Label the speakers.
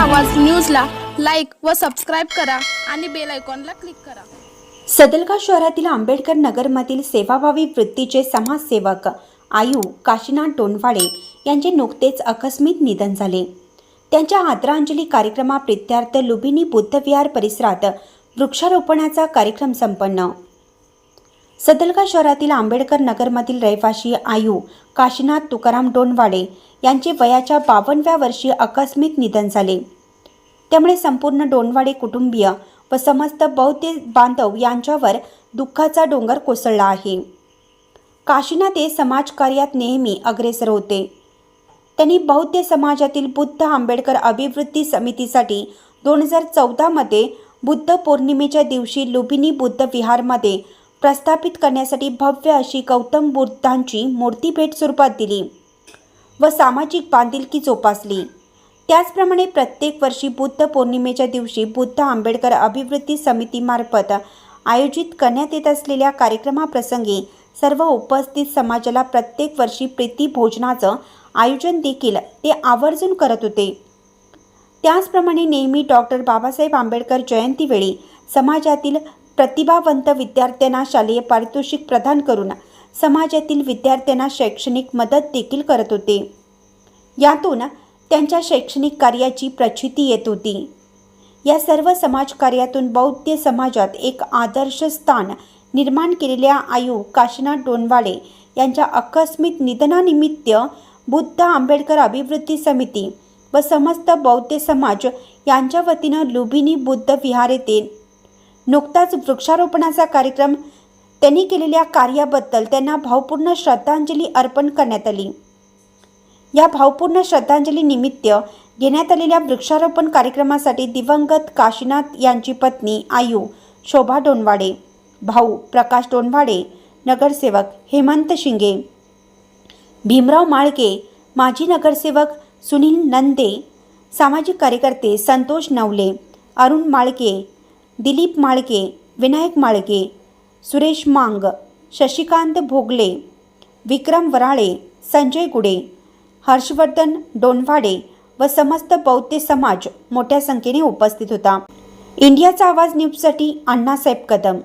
Speaker 1: आवाज न्यूजला लाइक व सबस्क्राईब करा आणि बेल आयकॉनला क्लिक करा.
Speaker 2: सदलगा शहरातील आंबेडकर नगरमधील सेवाभावी वृत्तीचे समाजसेवक आयू काशीनाथ टोनवाडे यांचे नुकतेच आकस्मिक निधन झाले. त्यांच्या आदरांजली कार्यक्रमाप्रित्यार्थ लुबिनी बुद्धविहार परिसरात वृक्षारोपणाचा कार्यक्रम संपन्न. सदलगा शहरातील आंबेडकर नगरमधील रहिवासी आयू काशीनाथ तुकाराम डोनवाडे यांचे वयाच्या बावनव्या वर्षी आकस्मिक निधन झाले. त्यामुळे संपूर्ण डोनवाडे कुटुंबीय व समस्त बौद्ध बांधव यांच्यावर दुःखाचा डोंगर कोसळला आहे. काशीनाथ हे समाजकार्यात नेहमी अग्रेसर होते. त्यांनी बौद्ध समाजातील बुद्ध आंबेडकर अभिवृद्धी समितीसाठी दोन हजार चौदामध्ये बुद्ध पौर्णिमेच्या दिवशी लुबिनी बुद्ध विहारमध्ये प्रस्थापित करण्यासाठी भव्य अशी गौतम बुद्धांची मूर्ती भेट स्वरूपात दिली व सामाजिक बांधिलकी जोपासली. त्याचप्रमाणे प्रत्येक वर्षी बुद्ध पौर्णिमेच्या दिवशी बुद्ध आंबेडकर अभिवृद्धी समितीमार्फत आयोजित करण्यात येत असलेल्या कार्यक्रमाप्रसंगी सर्व उपस्थित समाजाला प्रत्येक वर्षी प्रीती भोजनाचं आयोजन देखील ते आवर्जून करत होते. त्याचप्रमाणे नेहमी डॉक्टर बाबासाहेब आंबेडकर जयंतीवेळी समाजातील प्रतिभावंत विद्यार्थ्यांना शालेय पारितोषिक प्रदान करून समाजातील विद्यार्थ्यांना शैक्षणिक मदत देखील करत होते. यातून त्यांच्या शैक्षणिक कार्याची प्रचिती येत होती. या सर्व समाजकार्यातून बौद्ध समाजात एक आदर्श स्थान निर्माण केलेल्या आयू काशीनाथ डोनवाडे यांच्या आकस्मिक निधनानिमित्त बुद्ध आंबेडकर अभिवृद्धी समिती व समस्त बौद्ध समाज यांच्या वतीनं लुबिनी बुद्ध विहार येथे नुकताच वृक्षारोपणाचा कार्यक्रम त्यांनी केलेल्या कार्याबद्दल त्यांना भावपूर्ण श्रद्धांजली अर्पण करण्यात आली. या भावपूर्ण श्रद्धांजली निमित्त घेण्यात आलेल्या वृक्षारोपण कार्यक्रमासाठी दिवंगत काशीनाथ यांची पत्नी आयू शोभा डोनवाडे भाऊ प्रकाश डोनवाडे नगरसेवक हेमंत शिंगे भीमराव माळके माजी नगरसेवक सुनील नंदे सामाजिक कार्यकर्ते संतोष नवले अरुण माळके दिलीप माळके विनायक माळके सुरेश मांग शशिकांत भोगले विक्रम वराळे संजय गुडे हर्षवर्धन डोनवाडे व समस्त बौद्ध समाज मोठ्या संख्येने उपस्थित होता. इंडियाचा आवाज न्यूजसाठी अण्णासाहेब कदम.